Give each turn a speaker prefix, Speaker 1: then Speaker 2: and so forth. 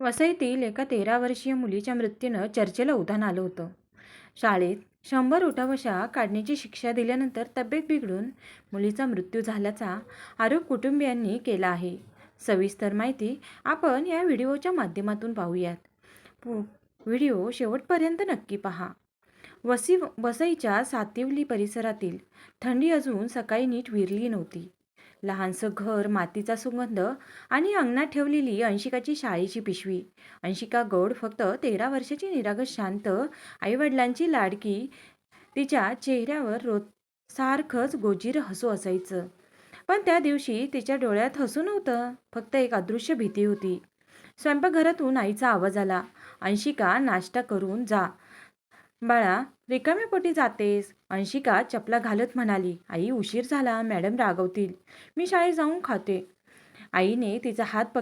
Speaker 1: वसईतील एका तेरा वर्षीय मुलीच्या मृत्यूनं चर्चेला उधाण आलं होतं. शाळेत शंभर उठावशा काढण्याची शिक्षा दिल्यानंतर तब्येत बिघडून मुलीचा मृत्यू झाल्याचा आरोप कुटुंबियांनी केला आहे. सविस्तर माहिती आपण या व्हिडिओच्या माध्यमातून पाहूयात. पु व्हिडिओ शेवटपर्यंत नक्की पहा. वसी वसईच्या सातिवली परिसरातील थंडी अजून सकाळी नीट विरली नव्हती. लहानसं घर मातीचा सुगंध आणि अंगणात ठेवलेली अंशिकाची शाळेची पिशवी. अंशिका गौड फक्त तेरा वर्षाची निरागस शांत आईवडिलांची लाडकी. तिच्या चेहऱ्यावर रोज सारखंच गोजीर हसू असायचं. पण त्या दिवशी तिच्या डोळ्यात हसू नव्हतं फक्त एक अदृश्य भीती होती. स्वयंपाकघरातून आईचा आवाज आला अंशिका नाश्ता करून जा. बाळा रिकाम्या पोटी जातेस. अंशिका चपला घालत म्हणाली आई उशीर झाला. मॅडम रागवतील. मी शाळेत जाऊन खाते. आईने तिचा हात पक